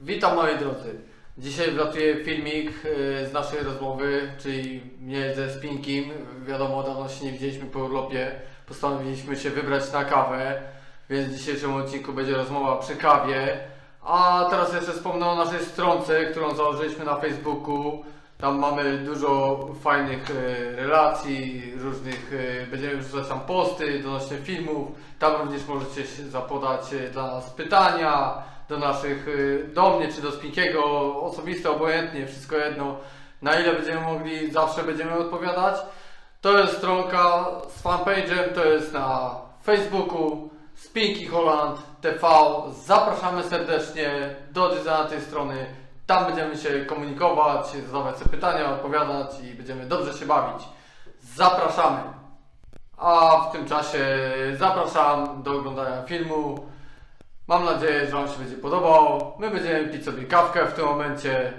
Witam moi drodzy. Dzisiaj wlatuje filmik e, z naszej rozmowy, czyli mnie ze Spinkiem. Wiadomo, dawno się nie widzieliśmy po urlopie. Postanowiliśmy się wybrać na kawę, więc w dzisiejszym odcinku będzie rozmowa przy kawie. A teraz jeszcze wspomnę o naszej stronce, którą założyliśmy na Facebooku. Tam mamy dużo fajnych e, relacji, różnych, e, będziemy wrzucać tam posty donośnie filmów. Tam również możecie się zapodać e, dla nas pytania, do naszych, do mnie czy do Spinkiego, osobiste, obojętnie, wszystko jedno. Na ile będziemy mogli, zawsze będziemy odpowiadać. To jest stronka z fanpage'em, to jest na Facebooku Spinki Holland TV. Zapraszamy serdecznie, dojdzie na tej strony. Tam będziemy się komunikować, zadawać sobie pytania, odpowiadać i będziemy dobrze się bawić. Zapraszamy! A w tym czasie zapraszam do oglądania filmu. Mam nadzieję, że Wam się będzie podobał. My będziemy pić sobie kawkę w tym momencie.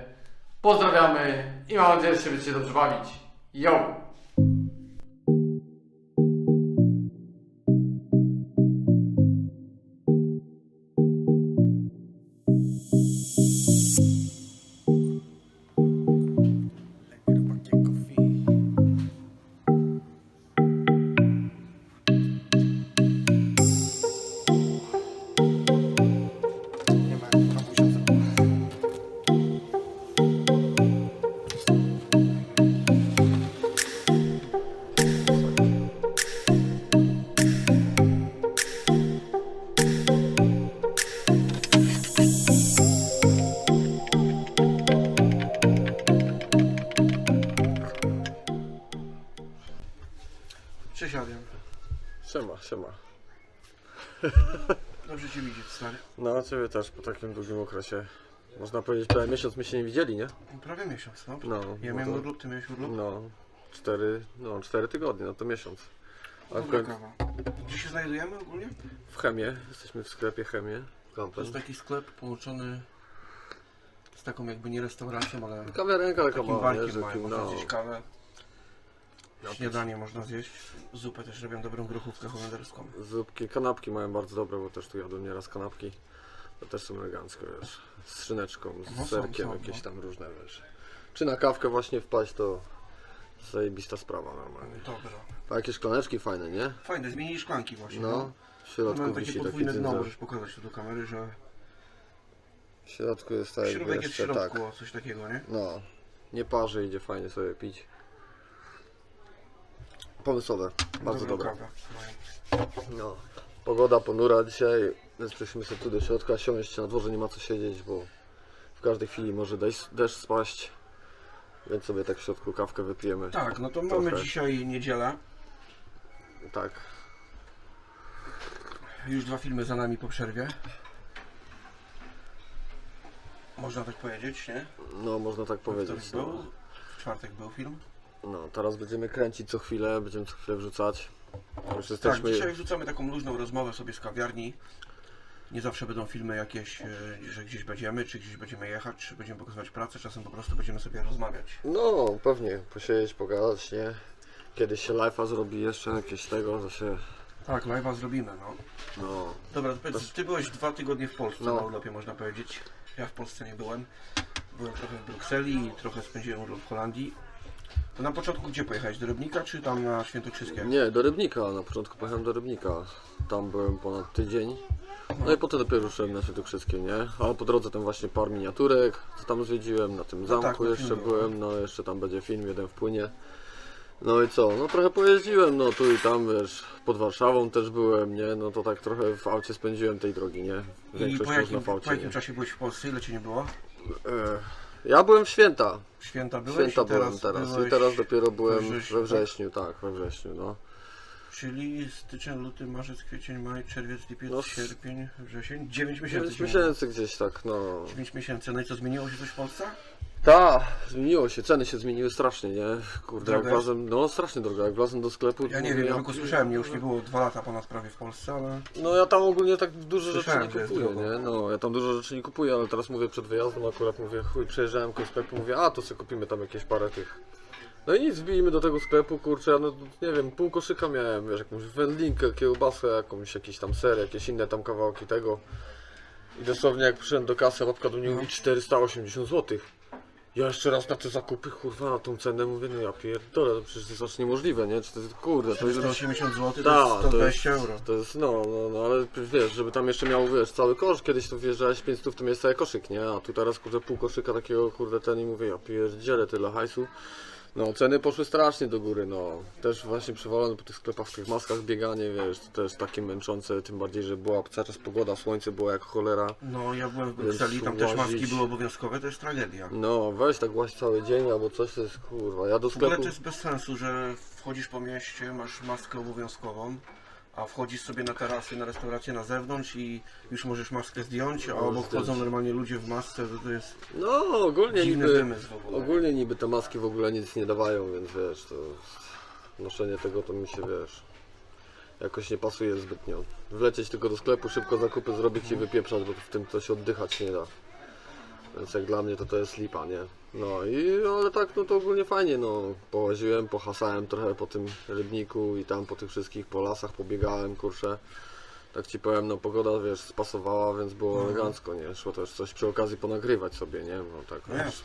Pozdrawiamy i mam nadzieję, że się będziecie dobrze bawić. Yo! Siema. Dobrze Cię widzieć, stary. No, a ciebie też po takim długim okresie. Można powiedzieć, prawie miesiąc my się nie widzieli, nie? Prawie miesiąc, no. No. Ja no miałem to- urlop, Ty miałeś urlop? No, cztery, no, cztery tygodnie, no to miesiąc. A Dobra. Gdzie się znajdujemy ogólnie? w Chemie, jesteśmy w sklepie Chemie. To jest taki sklep połączony z taką jakby nie restauracją, ale Kawiarenka taka takim mała, nie? barkiem mają. takim, no, kawę. Śniadanie można zjeść. Zupę też robią dobrą grochówkę holenderską. zupki, kanapki mają bardzo dobre, bo też tu jadłem nieraz kanapki. To też są elegancko, wiesz. Z szyneczką, z No są, serkiem, są, jakieś no. tam różne, wiesz. Czy na kawkę właśnie wpaść, to zajebista sprawa normalnie. Dobra. A jakieś szklaneczki fajne, nie? Fajne, zmienili szklanki właśnie. No, w środku Mamy takie wisi taki podwójne dno, możesz pokazać tu do kamery, że W środku jest tak jakby jest w jeszcze środku, tak. o, coś takiego, nie? No, nie parzy, idzie fajnie sobie pić. Pomysłowe, bardzo dobre. No, pogoda ponura dzisiaj, przyszliśmy sobie tu do środka siąść, na dworze nie ma co siedzieć, bo w każdej chwili może deszcz, deszcz spaść. Więc sobie tak w środku kawkę wypijemy. Tak, no to mamy Trochę. dzisiaj niedzielę. Tak. Już dwa filmy za nami po przerwie. Można tak powiedzieć, nie? No, można tak powiedzieć. wtorek No. był, w czwartek był film. No, teraz będziemy kręcić co chwilę, będziemy co chwilę wrzucać. Już Tak, jesteśmy... dzisiaj wrzucamy taką luźną rozmowę sobie z kawiarni. Nie zawsze będą filmy jakieś, e, że gdzieś będziemy, czy gdzieś będziemy jechać, czy będziemy pokazywać pracę, czasem po prostu będziemy sobie rozmawiać. No, pewnie, posiedzieć, pogadać, nie? Kiedyś się live'a zrobi jeszcze jakieś tego, to się... Tak, live'a zrobimy, no. No, Dobra, to powiedz, ty byłeś dwa tygodnie w Polsce No. na urlopie, można powiedzieć. Ja w Polsce nie byłem. Byłem trochę w Brukseli i trochę spędziłem urlop w Holandii. To na początku gdzie pojechałeś? Do Rybnika, czy tam na Świętokrzyskie? Nie, do Rybnika. Na początku pojechałem do Rybnika. Tam byłem ponad tydzień. No i potem dopiero ruszyłem na Świętokrzyskie, nie? Ale po drodze tam właśnie par miniaturek, co tam zwiedziłem, na tym zamku tak, na jeszcze filmie. byłem, no jeszcze tam będzie film, jeden wpłynie. No i co? No trochę pojeździłem, no tu i tam, wiesz, pod Warszawą też byłem, nie? No to tak trochę w aucie spędziłem tej drogi, nie? I po jakim, po jakim czasie byłeś w Polsce? Ile cię nie było? E, Ja byłem w święta. Święta byłeś Święta i teraz byłem teraz. byłeś... I teraz dopiero byłem wrześniu, we tak? wrześniu, tak, we wrześniu, no. Czyli styczeń, luty, marzec, kwiecień, maj, czerwiec, lipiec, No, sierpień, wrzesień? 9 miesięcy. 9 ci miesięcy gdzieś tak, no. minęło. 9 miesięcy. No i co, zmieniło się coś w Polsce? Tak, zmieniło się, ceny się zmieniły strasznie, nie? Kurde, jak Droga jest? wlazłem, no strasznie drogo, jak wlazłem do sklepu... Ja nie mówię, wiem, ja tylko słyszałem, mnie już nie było dwa lata ponad prawie w Polsce, ale... No ja tam ogólnie tak dużo rzeczy nie jest kupuję, drogo. nie? No, ja tam dużo rzeczy nie kupuję, ale teraz mówię przed wyjazdem akurat, mówię, chuj, przejeżdżałem koło sklepu, mówię, a to sobie kupimy tam jakieś parę tych... No i nic, wbijmy do tego sklepu, kurczę, ja no nie wiem, pół koszyka miałem, wiesz, jakąś wędlinkę, kiełbasę, jakąś, jakiś tam ser, jakieś inne tam kawałki tego. I dosłownie jak przyszedłem do kasy, babka do mnie No. mówi 480 zł. Ja jeszcze raz na te zakupy, kurwa, na tą cenę mówię, no ja pierdolę, to przecież to jest aż niemożliwe, nie? Czy to jest, kurde, to jest... 180 zł to Tak, jest to 120 jest, euro. to jest, no, no, no, ale wiesz, żeby tam jeszcze miał, wiesz, cały kosz, kiedyś tu wjeżdżałeś 500, to jest cały koszyk, nie? A tu teraz, kurde, pół koszyka takiego, kurde, ten i mówię, ja pierdzielę tyle hajsu. No, ceny poszły strasznie do góry, no. Też właśnie przewalone po tych sklepach, w tych maskach bieganie, wiesz, to też takie męczące, tym bardziej, że była cały czas pogoda, słońce było jak cholera. No ja byłem w Brukseli, tam też maski łazić. były obowiązkowe, to jest tragedia. No, weź tak właśnie cały dzień albo coś, to jest, kurwa, ja do W ogóle sklepu... to jest bez sensu, że wchodzisz po mieście, masz maskę obowiązkową, a wchodzisz sobie na tarasy, na restaurację na zewnątrz i już możesz maskę zdjąć, a obok zdjąć. chodzą normalnie ludzie w masce, to, to jest No, ogólnie dziwny niby... wymysł w ogóle. Ogólnie niby te maski w ogóle nic nie dawają, więc wiesz, to noszenie tego to mi się wiesz. Jakoś nie pasuje zbytnio. Wlecieć tylko do sklepu, szybko zakupy zrobić i wypieprzać, bo w tym to się oddychać nie da. Więc jak dla mnie to to jest lipa, nie? No i ale tak no to ogólnie fajnie, no. Połaziłem, pohasałem trochę po tym rybniku i tam po tych wszystkich po lasach pobiegałem, kurczę. Tak ci powiem, no pogoda wiesz, spasowała, więc było Mhm. elegancko, nie? Szło też coś przy okazji ponagrywać sobie, nie? Bo tak No wiesz,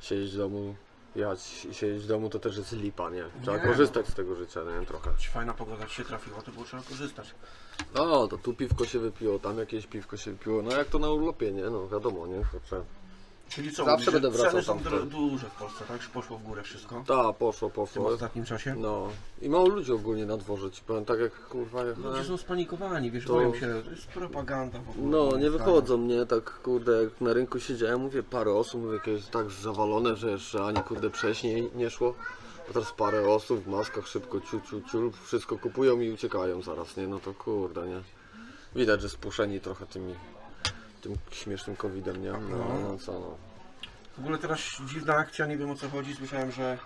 siedzieć w domu, jać i siedzieć w domu to też jest lipa, nie? Trzeba Nie. korzystać z tego życia, nie? Trochę. Fajna pogoda ci się trafiła, to było trzeba korzystać. O, to tu piwko się wypiło, tam jakieś piwko się wypiło, no jak to na urlopie, nie? No wiadomo, nie? Kurczę. Czyli co, Zawsze mówisz, będę wracał ceny są tam w dru- to. duże w Polsce, tak? Że poszło w górę wszystko Ta, poszło, w tym poszło. ostatnim czasie. No i mało ludzi ogólnie na dworze, ci powiem, tak jak kurwa Ludzie jechałem. są spanikowani, wiesz, To- boją się, to jest propaganda w ogóle. No, nie wychodzą mnie, tak kurde, jak na rynku siedziałem, mówię parę osób, mówię, jakieś tak zawalone, że jeszcze ani kurde wcześniej nie szło. A teraz parę osób w maskach szybko ciu, ciu, ciu, wszystko kupują i uciekają zaraz, nie? No to kurde, nie? Widać, że spuszczeni trochę tymi, tym śmiesznym covidem, nie? No, No. no co no. W ogóle teraz dziwna akcja, nie wiem o co chodzi. Słyszałem, że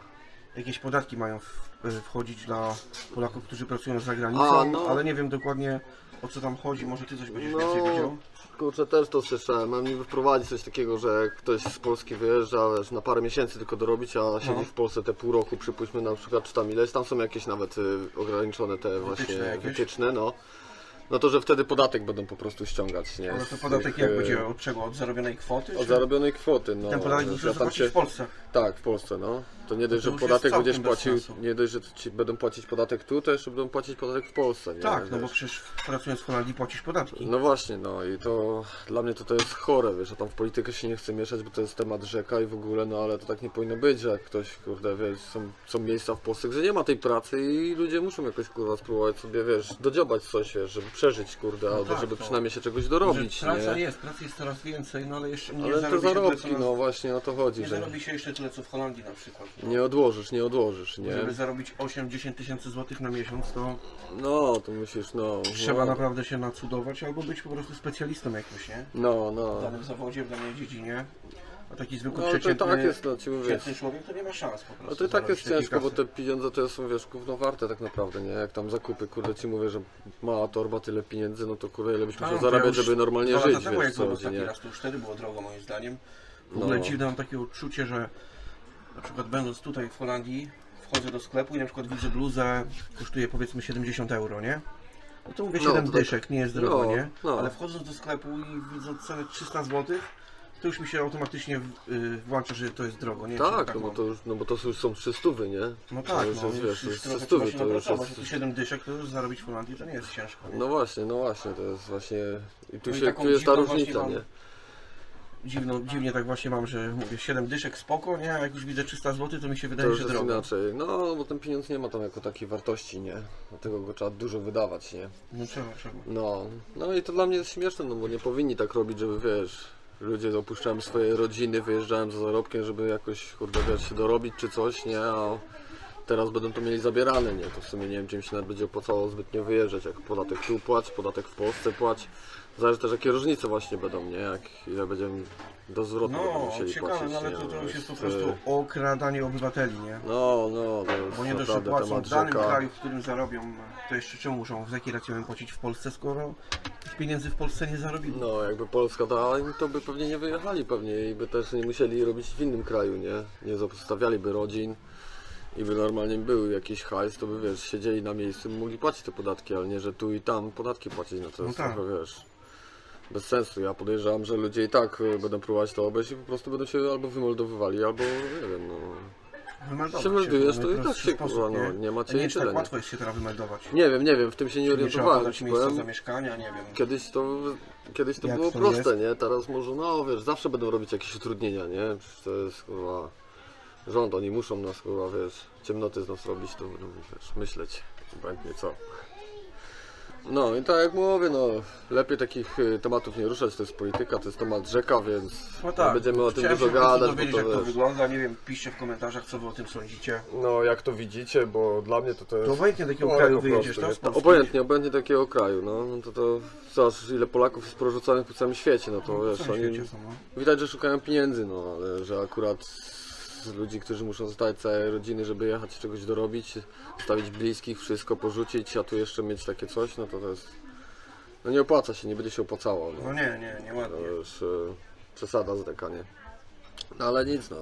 jakieś podatki mają w, wchodzić dla Polaków, którzy pracują za granicą, A, no. ale nie wiem dokładnie o co tam chodzi. Może ty coś będziesz No. więcej wiedział? Kurczę, też to słyszałem. Mam niby wprowadzić coś takiego, że jak ktoś z Polski wyjeżdża wiesz, na parę miesięcy tylko dorobić, a siedzi No. w Polsce te pół roku, przypuśćmy na przykład, czy tam ileś, tam są jakieś nawet y, ograniczone te właśnie jakieś? wytyczne, no. No to, że wtedy podatek będą po prostu ściągać, nie? Ale to podatek jak y, będzie? Od czego? Od zarobionej kwoty? Od czy- zarobionej kwoty, no. Ten podatek że tam zapłacić się- w Polsce. Tak, w Polsce, no. To nie dość, to że już podatek jest będziesz całkiem bez płacił, sensu. nie dość, że ci będą płacić podatek tu, to jeszcze będą płacić podatek w Polsce, nie? Tak, no bo Wiesz. przecież pracując w Holandii płacisz podatki. No właśnie, no i to dla mnie to, to jest chore, wiesz, a tam w politykę się nie chcę mieszać, bo to jest temat rzeka i w ogóle, no ale to tak nie powinno być, że jak ktoś, kurde, wiesz, są, są miejsca w Polsce, gdzie nie ma tej pracy i ludzie muszą jakoś, kurwa, spróbować sobie, wiesz, dodziobać coś, wiesz, żeby przeżyć, kurde, No albo tak, żeby to- przynajmniej się czegoś dorobić, Że praca nie? jest, pracy jest coraz więcej, no ale jeszcze nie Ale te zarobi się tyle, zarobki, no właśnie o to chodzi, Nie że zarobi się jeszcze tyle co w Holandii na przykład. No. nie odłożysz, nie odłożysz, nie? Żeby zarobić 8-10 tysięcy złotych na miesiąc, to No, to musisz, no. trzeba no, naprawdę się nacudować albo być po prostu specjalistą jakimś, nie? No, W no. danym zawodzie, w danej dziedzinie. A taki zwykły No to przeciętny, tak jest, no ci mówię. przeciętny człowiek to nie ma szans po prostu. No to i tak jest takiej ciężko, bo kasy. te pieniądze to są, wiesz, gówno warte tak naprawdę, nie? Jak tam zakupy, kurde, ci mówię, że mała torba, tyle pieniędzy, no to kurde, ile byś A, musiał to ja zarabiać, już żeby normalnie dwa żyć, jak wiesz, co byłem chodzi, ostatni nie? raz, to już wtedy było drogo moim zdaniem. W No. ogóle dziwne mam takie uczucie, że na przykład będąc tutaj w Holandii, wchodzę do sklepu i na przykład widzę bluzę, kosztuje powiedzmy 70 euro, nie? No to mówię No, 7 to tak. dyszek, nie jest drogo, No, nie? no. Ale wchodząc do sklepu i widząc cenę 300 zł, to już mi się automatycznie y, włącza, że to jest drogo, nie? Czy Tak, no bo mam? to już, no bo to już są trzystówy, nie? No to tak, już no, jest, wiesz, to już jest trochę trzystówy, trzeba się to już napracować, jest... a tu 7 dyszek to już zarobić w Holandii to nie jest ciężko. Nie? No właśnie, no właśnie, to jest właśnie... I tu No i się, taką tu jest ta dziwną właśnie różnica, mam- nie? Dziwno, dziwnie tak właśnie mam, że mówię 7 dyszek spoko, nie? A jak już widzę 300 zł, to mi się To wydaje, już że jest drogo. inaczej. No, bo ten pieniądz nie ma tam jako takiej wartości, nie? Dlatego go trzeba dużo wydawać, nie? No trzeba, trzeba. No, no i to dla mnie jest śmieszne, no bo nie powinni tak robić, żeby wiesz, ludzie opuszczają swoje rodziny, wyjeżdżają za zarobkiem, żeby jakoś, kurde, wiesz, się dorobić czy coś, nie, a teraz będą to mieli zabierane, nie, to w sumie nie wiem, czy im się nawet będzie opłacało zbytnio wyjeżdżać, jak podatek tu płać, podatek w Polsce płać, zależy też jakie różnice właśnie będą, nie, jak ile będziemy do zwrotu będą No, musieli ciekawe, płacić, no ale nie, to, to no, już jest po prostu okradanie obywateli, nie? No, no, to jest Bo nie dość, że naprawdę płacą temat w danym rzeka. kraju, w którym zarobią, to jeszcze czemu muszą, z jakiej racji mają płacić w Polsce, skoro tych pieniędzy w Polsce nie zarobili? No, jakby Polska dała im, to by pewnie nie wyjechali pewnie i by też nie musieli robić w innym kraju, nie? Nie zostawialiby rodzin i by normalnie był jakiś hajs, to by wiesz, siedzieli na miejscu i mogli płacić te podatki, ale nie, że tu i tam podatki płacić, no to No jest tak. trochę, wiesz, bez sensu. Ja podejrzewam, że ludzie i tak y, będą próbować to obejść i po prostu będą się albo wymoldowywali, albo nie wiem, no. Wymeldować Się meldujesz, to i tak najprostszy się, kurwa, no, nie nie i wiem, czy tyle, tak nie? łatwo jest się teraz wymeldować. Nie wiem, nie wiem, w tym się nie Nie trzeba orientowałem, podać ci miejsca powiem. zamieszkania, nie wiem. Kiedyś to, kiedyś to Jak było to proste, nie? Teraz może, no wiesz, zawsze będą robić jakieś utrudnienia, nie? Przecież to jest, kurwa, rząd, oni muszą nas, kurwa, wiesz, ciemnoty z nas robić, to będą, wiesz, myśleć, obojętnie co. No i tak jak mówię, no, lepiej takich y, tematów nie ruszać, to jest polityka, to jest temat rzeka, więc No nie będziemy o tym chciałem dużo się po prostu gadać, dowiedzieć, bo jak to to wiesz, wygląda, nie wiem, piszcie w komentarzach, co wy o tym sądzicie. no jak to widzicie, bo dla mnie to to jest... To obojętnie do jakiego No, kraju po wyjedziesz, prostu, tak? nie? Z Polski? Obojętnie, obojętnie takiego kraju, no, no to to, zobacz ile Polaków jest porzucanych po całym świecie, no to No, wiesz, oni, no. widać, że szukają pieniędzy, no, ale że akurat z ludzi, którzy muszą zostawić całe rodziny, żeby jechać czegoś dorobić, zostawić bliskich, wszystko porzucić, a tu jeszcze mieć takie coś, no to to jest, no nie opłaca się, nie będzie się opłacało, No no, nie, nie, nie to ładnie. już e, przesada zdekanie. No ale nic, no.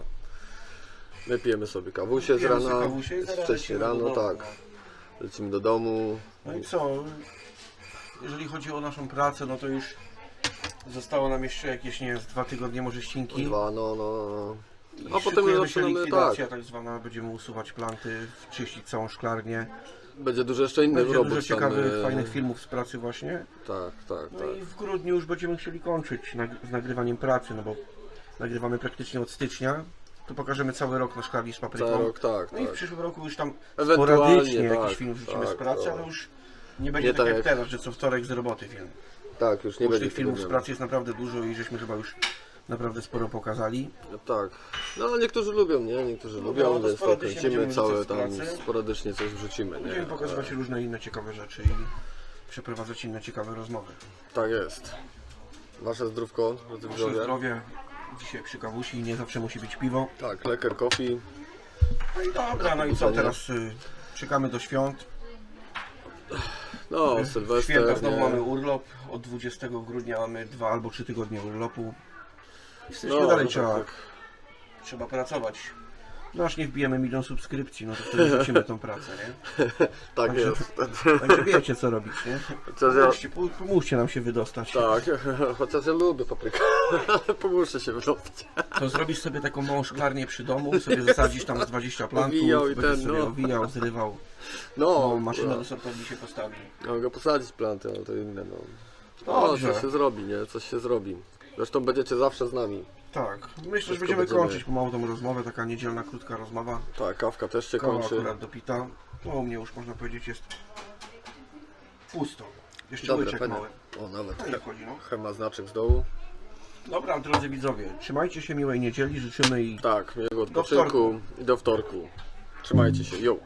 My pijemy sobie kawusie z Pijemy sobie rana, kawusie i jest zaraz wcześniej lecimy do rano, domu, tak. Lecimy do domu. No i co? Jeżeli chodzi o naszą pracę, no to już zostało nam jeszcze jakieś, nie wiem, z dwa tygodnie może ścinki. Dwa, no, no, no. A potem szykujemy się zaczynamy, likwidacja tak. tak zwana, będziemy usuwać planty, czyścić całą szklarnię. Będzie dużo jeszcze innych Będzie robót dużo ciekawych, tam, e, fajnych filmów z pracy właśnie. Tak, tak, No tak. i w grudniu już będziemy chcieli kończyć nag- z nagrywaniem pracy, no bo nagrywamy praktycznie od stycznia. Tu pokażemy cały rok na szklarni z papryką. Cały rok, tak, No i w tak. przyszłym roku już tam Ewentualnie, sporadycznie tak, jakiś film wrzucimy z tak, pracy, tak. ale już nie będzie Nie tak, tak jak jak- teraz, że co wtorek z roboty film. Tak, już nie Już będzie tych filmów z pracy jest naprawdę dużo i żeśmy chyba już naprawdę sporo pokazali. dnia. Tak. No ale niektórzy lubią, nie? Niektórzy No, lubią, to więc to sporadycznie kręcimy będziemy całe wrzucać tam, pracy. sporadycznie coś wrzucimy, nie? Będziemy pokazywać Ale- różne inne ciekawe rzeczy i przeprowadzać inne ciekawe rozmowy. Tak jest. Wasze zdrówko, drodzy Nasze widzowie. zdrowie dzisiaj przy kawusi, nie zawsze musi być piwo. Tak, leker coffee. No i dobra, no i co teraz? Y, czekamy do świąt. No, Święta Sylwester, znowu nie? mamy urlop. Od 20 grudnia mamy dwa albo trzy tygodnie urlopu. Jesteśmy No, dalej tak, trzeba, tak. trzeba pracować. No aż nie wbijemy milion subskrypcji, no to wtedy rzucimy tą pracę, nie? Tak Także- jest. Także wiecie co robić, nie? Chociaż ja, Pomóżcie, po- pomóżcie nam się wydostać. tak, chociaż ja lubię paprykę, ale pomóżcie się wydostać. To zrobisz sobie taką małą szklarnię przy domu, sobie zasadzisz tam z 20 plantów, Owijał i będziesz ten, sobie no. owijał, zrywał. No, No, maszyna do sortowni się postawi. Mogę posadzić planty, ale to inne, no. No, Dobrze. coś się zrobi, nie? Coś się zrobi. Zresztą będziecie zawsze z nami. Tak, myślę, że Wszystko będziemy będziemy- kończyć pomału tą rozmowę, taka niedzielna, krótka rozmowa. Tak, kawka też się Kawa kończy. akurat dopita. No u mnie już można powiedzieć jest pusto. Jeszcze Dobre, łyczek mały. O, nawet No i wchodzi, no. Chema znaczek z dołu. Dobra, drodzy widzowie, trzymajcie się, miłej niedzieli, życzymy i Tak, miłego Do odpoczynku i do wtorku. Trzymajcie się, yo!